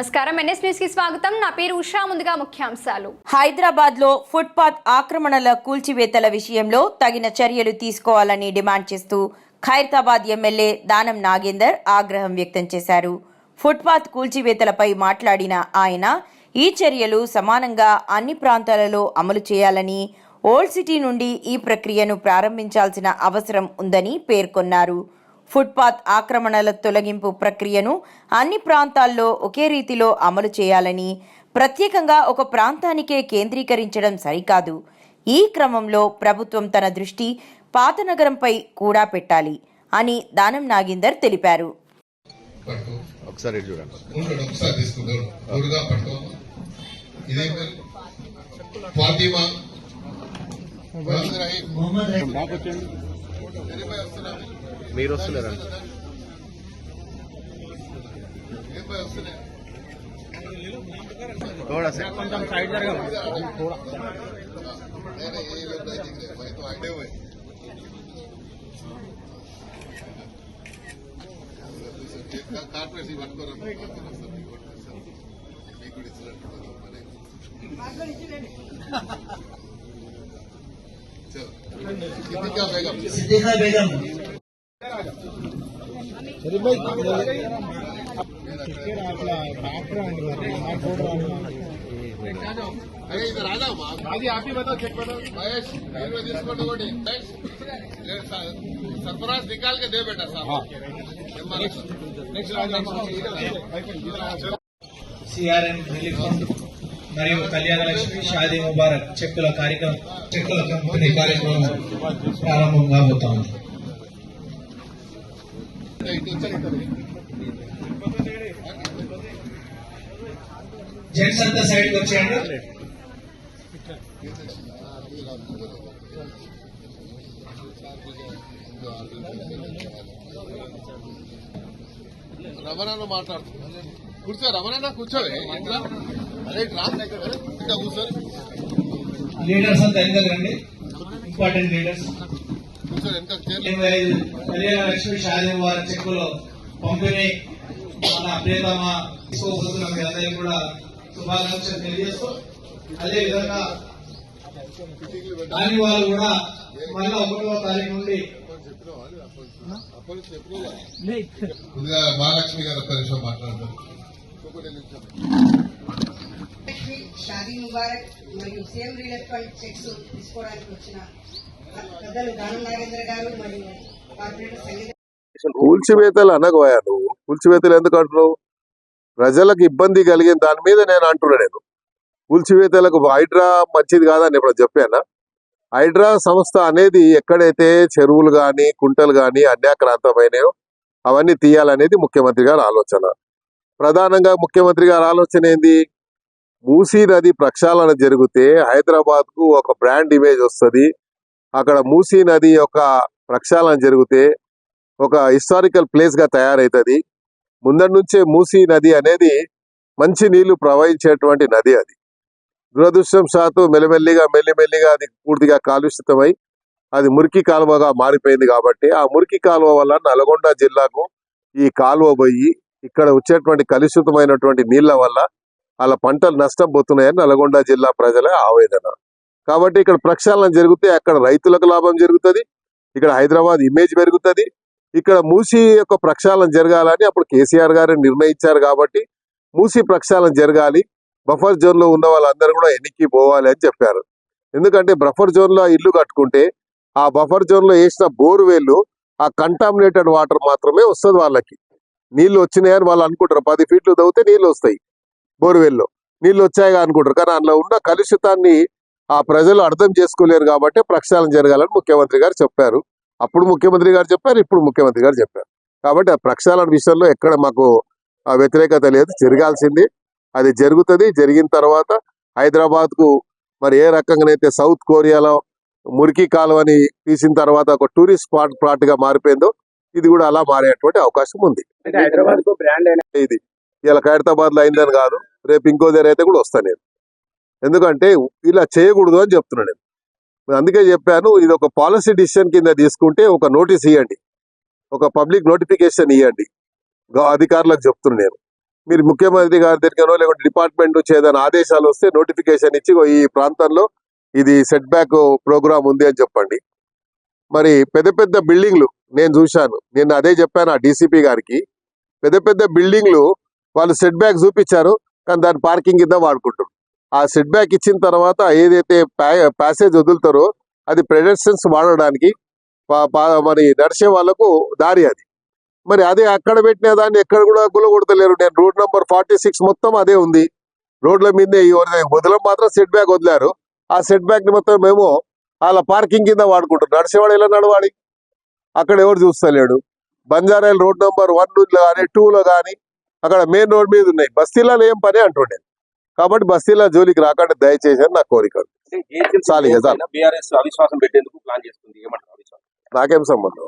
నమస్కారం. ఎన్ఎస్ న్యూస్కి స్వాగతం. నా పేరు ఉషా. ముందుగా ముఖ్యాంశాలు. హైదరాబాద్లో ఫుట్పాత్ ఆక్రమణల కూల్చివేతల విషయంలో తగిన చర్యలు తీసుకోవాలని డిమాండ్ చేస్తూ ఖైరతాబాద్ ఎమ్మెల్యే దానం నాగేందర్ ఆగ్రహం వ్యక్తం చేశారు. ఫుట్పాత్ కూల్చివేతలపై మాట్లాడిన ఆయన ఈ చర్యలు సమానంగా అన్ని ప్రాంతాలలో అమలు చేయాలని ఓల్డ్ సిటీ నుండి ఈ ప్రక్రియను ప్రారంభించాల్సిన అవసరం ఉందని పేర్కొన్నారు. ఫుట్పాత్ ఆక్రమణల తొలగింపు ప్రక్రియను అన్ని ప్రాంతాల్లో ఒకే రీతిలో అమలు చేయాలని ప్రత్యేకంగా ఒక ప్రాంతానికే కేంద్రీకరించడం సరికాదు. ఈ క్రమంలో ప్రభుత్వం తన దృష్టి పాత నగరంపై కూడా పెట్టాలి అని దానం నాగేందర్ తెలిపారు. ఒకసారి చూడండి. ఉంటాడు ఒకసారి తీసుకుంటాడు గురుగా పట్టుకో ఇదే పేరు ఫాతిమా మొహమ్మద్ రహీం. ఎనభై వస్తున్నాయి. మీరు వస్తున్నారండి ఎనభై వస్తున్నాయి. थोड़ा सा नहीं, नहीं, ये लोग नहीं दिख रहे। मैं तो आइडे हुए కార్పొరేషన్ పట్టుకోరు మీకు కూడా ఇచ్చినట్టు अरे इधर आ आप ही बताओ चेक बताओ महेश सरफराज निकाल के दे बेटा साहब सी आर हेलीकॉप्टर మరియు కళ్యాణ లక్ష్మి షాదీ ముబారక్ చెక్కుల కార్యక్రమం చెక్కుల కంపెనీ కార్యక్రమం ప్రారంభం కాబోతా ఉంది జెంట్స్ అంతా సైడ్కి వచ్చేయండి. రమణను మాట్లాడుతున్నా కూర్చో రమణ కూర్చోవే. లీడర్స్ అంతా వెనకాల రండి ఇంపార్టెంట్ లీడర్స్ ఎనభై ఐదు కళ్యాణ లక్ష్మి షాదీ ముబారక్ చెక్కులు పంపిణీ మన ప్రియతమ తీసుకోబోతున్న మీ అందరికీ కూడా శుభాకాంక్షలు తెలియజేస్తూ అదే విధంగా దాని వాళ్ళు కూడా మళ్ళీ ఒకటో తారీఖు నుండి మహాలక్ష్మి గారు నిమిషం మాట్లాడతారు షాదీ ముబారక్ మరియు సీఎం రిలీఫ్ ఫండ్ చెక్స్ తీసుకోవడానికి వచ్చిన పెద్దలు దానం నాగేంద్ర గారు మరియు కార్పొరేటర్ సంగీత కూల్చివేతలు అనగోయా నువ్వు? కూల్చివేతలు ఎందుకు అంటున్నావు? ప్రజలకు ఇబ్బంది కలిగిన దాని మీద నేను అంటున్నా నేను. కూల్చివేతలకు హైడ్రా మంచిది కాదని ఇప్పుడు చెప్పానా? హైడ్రా సంస్థ అనేది ఎక్కడైతే చెరువులు కానీ కుంటలు కానీ అన్యాక్రాంతమైనయో అవన్నీ తీయాలనేది ముఖ్యమంత్రి గారి ఆలోచన. ప్రధానంగా ముఖ్యమంత్రి గారి ఆలోచన ఏంది? మూసీ నది ప్రక్షాళన జరిగితే హైదరాబాద్కు ఒక బ్రాండ్ ఇమేజ్ వస్తుంది. అక్కడ మూసీ నది యొక్క ప్రక్షాళన జరిగితే ఒక హిస్టారికల్ ప్లేస్గా తయారైతుంది. ముందటి నుంచే మూసీ నది అనేది మంచి నీళ్ళు ప్రవహించేటువంటి నది అది. దురదృష్టం శాతం మెల్లిమెల్లిగా మెల్లిమెల్లిగా అది పూర్తిగా కాలుషితమై అది మురికి కాలువగా మారిపోయింది కాబట్టి ఆ మురికి కాలువ వల్ల నల్గొండ జిల్లాకు ఈ కాలువ పోయి ఇక్కడ వచ్చేటువంటి కలుషితమైనటువంటి నీళ్ళ వల్ల వాళ్ళ పంటలు నష్టపోతున్నాయని నల్గొండ జిల్లా ప్రజల ఆవేదన. కాబట్టి ఇక్కడ ప్రక్షాళన జరిగితే అక్కడ రైతులకు లాభం జరుగుతుంది ఇక్కడ హైదరాబాద్ ఇమేజ్ పెరుగుతుంది ఇక్కడ మూసీ యొక్క ప్రక్షాళన జరగాలని అప్పుడు కేసీఆర్ గారు నిర్ణయించారు కాబట్టి మూసీ ప్రక్షాళన జరగాలి బఫర్ జోన్లో ఉన్న వాళ్ళందరూ కూడా ఎన్నికి పోవాలి అని చెప్పారు. ఎందుకంటే బఫర్ జోన్లో ఇల్లు కట్టుకుంటే ఆ బఫర్ జోన్లో వేసిన బోర్వేళ్ళు ఆ కంటామినేటెడ్ వాటర్ మాత్రమే వస్తుంది వాళ్ళకి. నీళ్ళు వచ్చినాయని వాళ్ళు అనుకుంటారు. పది ఫీట్లు తవ్వితే నీళ్ళు వస్తాయి బోర్వెల్లో. నీళ్ళు వచ్చాయిగా అనుకుంటారు. కానీ అందులో ఉన్న కలుషితాన్ని ఆ ప్రజలు అర్థం చేసుకోలేరు కాబట్టి ప్రక్షాళన జరగాలని ముఖ్యమంత్రి గారు చెప్పారు. అప్పుడు ముఖ్యమంత్రి గారు చెప్పారు ఇప్పుడు ముఖ్యమంత్రి గారు చెప్పారు. కాబట్టి ఆ ప్రక్షాళన విషయంలో ఎక్కడ మాకు ఆ వ్యతిరేకత లేదు. జరగాల్సింది అది జరుగుతుంది. జరిగిన తర్వాత హైదరాబాద్కు మరి ఏ రకంగానైతే సౌత్ కొరియాలో మురికి కాలువని తీసిన తర్వాత ఒక టూరిస్ట్ స్పాట్ ప్లాట్గా మారిపోయిందో ఇది కూడా అలా మారేటువంటి అవకాశం ఉంది. ఇది. ఇలా ఖైరతాబాద్లో అయిందని కాదు రేపు ఇంకో దగ్గర అయితే కూడా వస్తాను నేను. ఎందుకంటే ఇలా చేయకూడదు అని చెప్తున్నాను నేను. అందుకే చెప్పాను ఇది ఒక పాలసీ డిసిషన్ కింద తీసుకుంటే ఒక నోటీస్ ఇవ్వండి ఒక పబ్లిక్ నోటిఫికేషన్ ఇవ్వండి అధికారులకు చెప్తున్నాను నేను. మీరు ముఖ్యమంత్రి గారి దగ్గరనో లేకుంటే డిపార్ట్మెంట్ నుంచి ఏదైనా ఆదేశాలు వస్తే నోటిఫికేషన్ ఇచ్చి "ఇగో ఈ ప్రాంతంలో ఇది సెట్ బ్యాక్ ప్రోగ్రామ్ ఉంది అని చెప్పండి. మరి పెద్ద పెద్ద బిల్డింగ్లు నేను చూశాను. నేను అదే చెప్పాను ఆ డీసీపీ గారికి. పెద్ద పెద్ద బిల్డింగ్లు వాళ్ళు సెట్ బ్యాక్ చూపించారు కానీ దాని పార్కింగ్ కింద వాడుకుంటారు ఆ సెట్ బ్యాక్ ఇచ్చిన తర్వాత ఏదైతే ప్యాసేజ్ వదులుతారో అది ప్రెడెస్టన్స్ వాడడానికి మరి నడిచే వాళ్ళకు దారి అది. మరి అదే అక్కడ పెట్టిన దాన్ని ఎక్కడ కూడా గులగొడతలేరు. నేను రోడ్ నెంబర్ ఫార్టీ సిక్స్ మొత్తం అదే ఉంది. రోడ్ల మీదే వదలం మాత్రం సెట్ బ్యాక్ వదిలారు. ఆ సెట్ బ్యాక్ని మొత్తం మేము వాళ్ళ పార్కింగ్ కింద వాడుకుంటారు నడిచేవాడు ఎలా నడవాలి? అక్కడ ఎవరు చూస్తలేడు. బంజారాయిల్ రోడ్ నంబర్ వన్లో కానీ టూ లో కానీ అక్కడ మెయిన్ రోడ్ మీద ఉన్నాయి. బస్తీలలో ఏం పని అంటుండే. కాబట్టి బస్తీల జోలికి రాకుండా దయచేసి అని నా కోరిక నాకేం సంబంధం